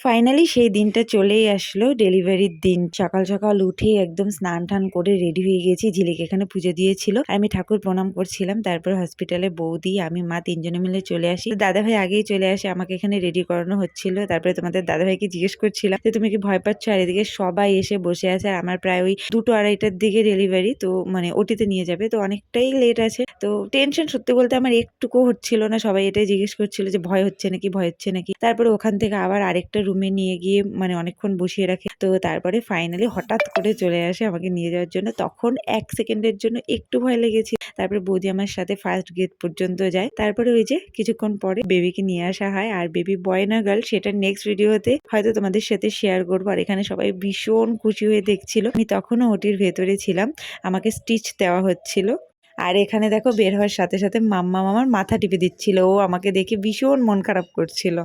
Finally সেই দিনটা চলেই আসলো। ডেলিভারির দিন। সকাল সকাল উঠে একদম স্নান টান করে রেডি হয়ে গেছি। ঝিলিক এখানে পুজো দিয়েছিল। আমি ঠাকুর প্রণাম করছিলাম। তারপর হসপিটালে বৌদি, আমি, মা তিনজনে মিলে চলে আসি। দাদা ভাই আগেই চলে আসে। আমাকে এখানে রেডি করানো হচ্ছিল। তারপরে তোমাদের দাদা ভাইকে জিজ্ঞেস করছিলাম যে, তুমি কি ভয় পাচ্ছ? আর এদিকে সবাই এসে বসে আছে। আর আমার প্রায় ওই দুটো আড়াইটার দিকে ডেলিভারি তো মানে ওটিতে নিয়ে যাবে। তো অনেকটাই লেট আছে। তো টেনশন সত্যি বলতে আমার একটুকু হচ্ছিল না। সবাই এটাই জিজ্ঞেস করছিল যে, ভয় হচ্ছে নাকি? ভয় হচ্ছে নাকি? তারপরে ওখান থেকে আবার আরেকটা রুমে নিয়ে গিয়ে মানে অনেকক্ষণ বসিয়ে রাখে। তো তারপরে ফাইনালি হঠাৎ করে চলে আসে আমাকে নিয়ে যাওয়ার জন্য। তখন এক সেকেন্ডের জন্য একটু ভয় লেগেছে। তারপরে বৌদি আমার সাথে ফার্স্ট গেট পর্যন্ত যায়। তারপরে ওই যে কিছুক্ষণ পরে বেবিকে নিয়ে আসা হয়। আর বেবি বয় না গার্ল সেটা নেক্সট ভিডিওতে হয়তো তোমাদের সাথে শেয়ার করব। আর এখানে সবাই ভীষণ খুশি হয়ে দেখছিল। আমি তখনও ওটির ভেতরে ছিলাম। আমাকে স্টিচ দেওয়া হচ্ছিল। আর এখানে দেখো বের হওয়ার সাথে সাথে মাম্মা মামার মাথা টিপে দিচ্ছিল। ও আমাকে দেখে ভীষণ মন খারাপ করছিল।